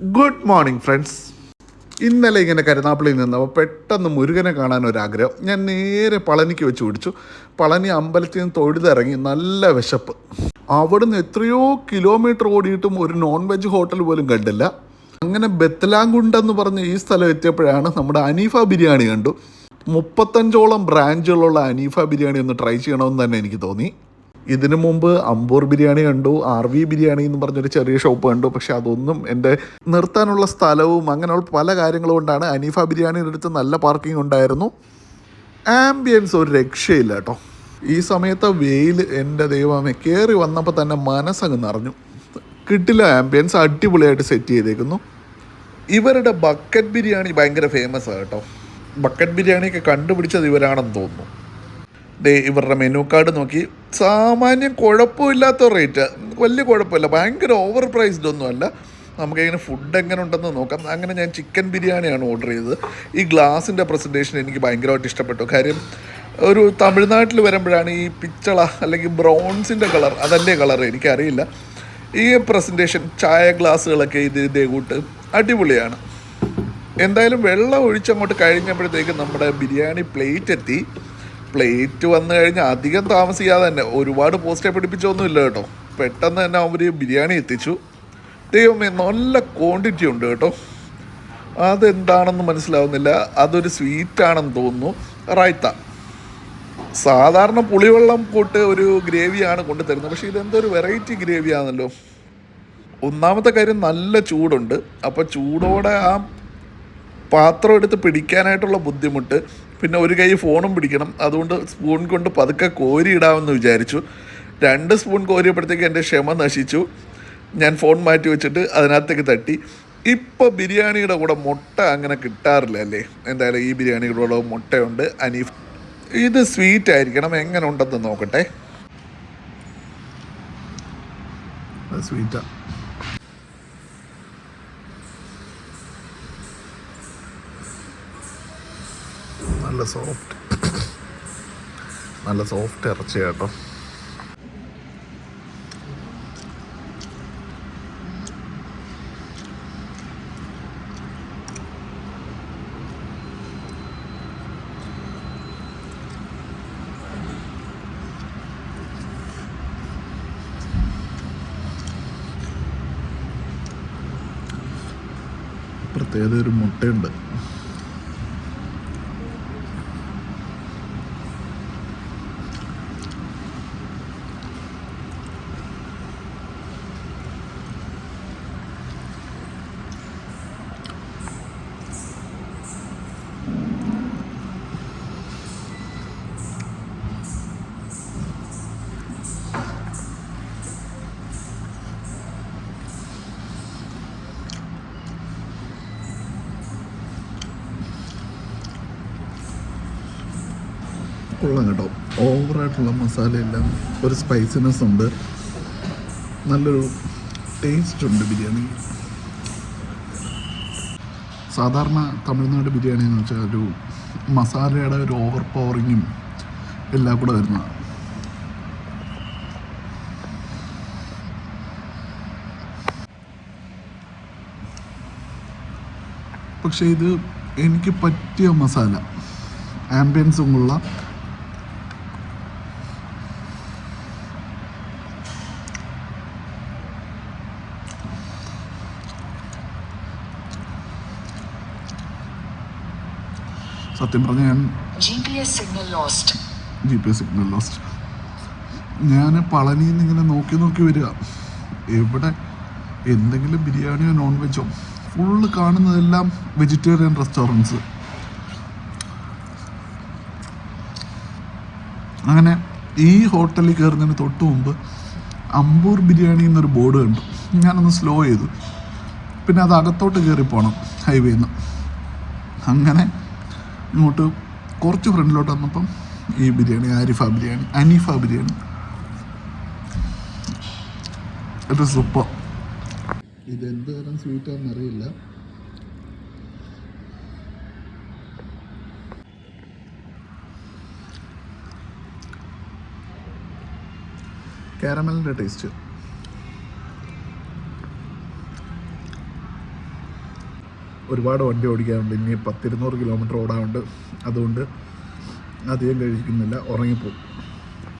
Good morning friends ഇന്നലെ ഇങ്ങനെ കരുനാപ്പള്ളിയിൽ നിന്നപ്പോൾ പെട്ടെന്ന് മുരുകനെ കാണാൻ ഒരാഗ്രഹം ഞാൻ നേരെ പളനിക്ക് വെച്ച് പിടിച്ചു. പളനി അമ്പലത്തിൽ നിന്ന് തൊഴുതിറങ്ങി നല്ല വിശപ്പ്. അവിടുന്ന് എത്രയോ കിലോമീറ്റർ ഓടിയിട്ടും ഒരു നോൺ വെജ് ഹോട്ടൽ പോലും കണ്ടില്ല. അങ്ങനെ ബത്തലാങ്കുണ്ടെന്ന് പറഞ്ഞ് ഈ സ്ഥലം എത്തിയപ്പോഴാണ് നമ്മുടെ അനീഫ ബിരിയാണി കണ്ടു. മുപ്പത്തഞ്ചോളം ബ്രാഞ്ചുകളുള്ള അനീഫ ബിരിയാണി ഒന്ന് ട്രൈ ചെയ്യണമെന്ന് തന്നെ എനിക്ക് തോന്നി. ഇതിനു മുമ്പ് അമ്പൂർ ബിരിയാണി കണ്ടു ആർ വി ബിരിയാണി എന്ന് പറഞ്ഞൊരു ചെറിയ ഷോപ്പ് കണ്ടു. പക്ഷെ അതൊന്നും എന്റെ നിർത്താനുള്ള സ്ഥലവും അങ്ങനെയുള്ള പല കാര്യങ്ങളും കൊണ്ടാണ് അനീഫ ബിരിയാണിയുടെ അടുത്ത് നല്ല പാർക്കിംഗ് ഉണ്ടായിരുന്നു. ആംബിയൻസ് ഒരു രക്ഷയില്ല കേട്ടോ. ഈ സമയത്ത് വെയിൽ എന്റെ ദൈവമേ കയറി വന്നപ്പോൾ തന്നെ മനസ്സങ്ങ് നിറഞ്ഞു. കിട്ടില്ല ആംബിയൻസ് അടിപൊളിയായിട്ട് സെറ്റ് ചെയ്തേക്കുന്നു. ഇവരുടെ ബക്കറ്റ് ബിരിയാണി ഭയങ്കര ഫേമസ് ആണ് കേട്ടോ. ബക്കറ്റ് ബിരിയാണിയൊക്കെ കണ്ടുപിടിച്ചത് ഇവരാണെന്ന് തോന്നുന്നു. ദേ ഇവരുടെ മെനു കാർഡ് നോക്കി. സാമാന്യം കുഴപ്പമില്ലാത്ത റേറ്റ് വലിയ കുഴപ്പമില്ല. ഭയങ്കര ഓവർ പ്രൈസ്ഡ് ഒന്നുമല്ല നമുക്കിങ്ങനെ ഫുഡ് എങ്ങനെ ഉണ്ടെന്ന് നോക്കാം. അങ്ങനെ ഞാൻ ചിക്കൻ ബിരിയാണിയാണ് ഓർഡർ ചെയ്തത്. ഈ ഗ്ലാസിന്റെ പ്രസന്റേഷൻ എനിക്ക് ഭയങ്കരമായിട്ട് ഇഷ്ടപ്പെട്ടു. കാര്യം ഒരു തമിഴ്നാട്ടിൽ വരുമ്പോഴാണ് ഈ പിച്ചള അല്ലെങ്കിൽ ബ്രൗൺസിന്റെ കളർ അതല്ലേ കളർ എനിക്കറിയില്ല. ഈ പ്രസന്റേഷൻ ചായ ഗ്ലാസ്സുകളൊക്കെ ഇത് ഇതേ കൂട്ട് അടിപൊളിയാണ്. എന്തായാലും വെള്ളം ഒഴിച്ചങ്ങോട്ട് കഴിഞ്ഞപ്പോഴത്തേക്ക് നമ്മുടെ ബിരിയാണി പ്ലേറ്റ് എത്തി. പ്ലേറ്റ് വന്നു കഴിഞ്ഞാൽ അധികം താമസിക്കാതെ തന്നെ ഒരുപാട് പോസ്റ്റേ പിടിപ്പിച്ചൊന്നുമില്ല കേട്ടോ. പെട്ടെന്ന് തന്നെ അവർ ബിരിയാണി എത്തിച്ചു. ദൈവമേ നല്ല ക്വാണ്ടിറ്റി ഉണ്ട് കേട്ടോ. അതെന്താണെന്ന് മനസ്സിലാവുന്നില്ല. അതൊരു സ്വീറ്റ് ആണെന്ന് തോന്നുന്നു. റൈത്ത. സാധാരണ പുളിവെള്ളം കൂട്ട് ഒരു ഗ്രേവിയാണ് കൊണ്ടുതരുന്നത്. പക്ഷേ ഇതെന്തോ ഒരു വെറൈറ്റി ഗ്രേവിയാണല്ലോ. ഒന്നാമത്തെ കാര്യം നല്ല ചൂടുണ്ട്. അപ്പോൾ ചൂടോടെ ആ പാത്രം എടുത്ത് പിടിക്കാനായിട്ടുള്ള ബുദ്ധിമുട്ട്. പിന്നെ ഒരു കൈ ഫോണും പിടിക്കണം. അതുകൊണ്ട് സ്പൂൺ കൊണ്ട് പതുക്കെ കോരി ഇടാമെന്ന് വിചാരിച്ചു. രണ്ട് സ്പൂൺ കോരിയപ്പോഴത്തേക്ക് എന്റെ ക്ഷമ നശിച്ചു. ഞാൻ ഫോൺ മാറ്റി വെച്ചിട്ട് അതിനകത്തേക്ക് തട്ടി. ഇപ്പോൾ ബിരിയാണിയുടെ കൂടെ മുട്ട അങ്ങനെ കിട്ടാറില്ല അല്ലേ? എന്തായാലും ഈ ബിരിയാണിയുടെ കൂടെ മുട്ടയുണ്ട്. അനീഫ് ഇത് സ്വീറ്റ് ആയിരിക്കണം. എങ്ങനെ ഉണ്ടെന്ന് നോക്കട്ടെ. സ്വീറ്റാ നല്ല സോഫ്റ്റ് നല്ല സോഫ്റ്റ് ഇറച്ചി കേട്ടോ. പ്രത്യേകത ഒരു മുട്ടയുണ്ട്. കൊള്ളാം കേട്ടോ. ഓവറായിട്ടുള്ള മസാലയെല്ലാം ഒരു സ്പൈസിനെസ് ഉണ്ട്. നല്ലൊരു ടേസ്റ്റ് ഉണ്ട് ബിരിയാണി. സാധാരണ തമിഴ്നാട് ബിരിയാണി എന്ന് വെച്ചാൽ ഒരു മസാലയുടെ ഒരു ഓവർ പവറിങ്ങും എല്ലാം കൂടെ വരുന്നതാണ് പക്ഷേ ഇത് എനിക്ക് പറ്റിയ മസാല ആംബിയൻസും ഉള്ള സത്യം പറഞ്ഞ ഞാൻ GPS signal lost. G P S signal lost ഞാൻ പളനിയിൽ നിന്ന് ഇങ്ങനെ നോക്കി നോക്കി വരിക. എവിടെ എന്തെങ്കിലും ബിരിയാണിയോ നോൺ വെജോ ഫുള്ള് കാണുന്നതെല്ലാം വെജിറ്റേറിയൻ റെസ്റ്റോറന്റ്സ് അങ്ങനെ ഈ ഹോട്ടലിൽ കയറുന്നതിന് തൊട്ട് മുമ്പ് അമ്പൂർ ബിരിയാണി എന്നൊരു ബോർഡ് കണ്ടു. ഞാനൊന്ന് സ്ലോ ചെയ്തു. പിന്നെ അത് അകത്തോട്ട് കയറി പോകണം ഹൈവേന്ന് അങ്ങനെ ഇങ്ങോട്ട് കുറച്ച് ഫ്രണ്ടിലോട്ട് വന്നപ്പം ഈ ബിരിയാണി ആരിഫ ബിരിയാണി അനീഫ ബിരിയാണി. ഒരു സൂപ്പർ. ഇത് എന്ത് തരം സ്വീറ്റാണെന്ന് അറിയില്ല. കാരമലിന്റെ ടേസ്റ്റ് ഒരുപാട് വണ്ടി ഓടിക്കാറുണ്ട്. ഇനി പത്തിരുന്നൂറ് കിലോമീറ്റർ ഓടാറുണ്ട്. അതുകൊണ്ട് അധികം കഴിക്കുന്നില്ല ഉറങ്ങിപ്പോവും.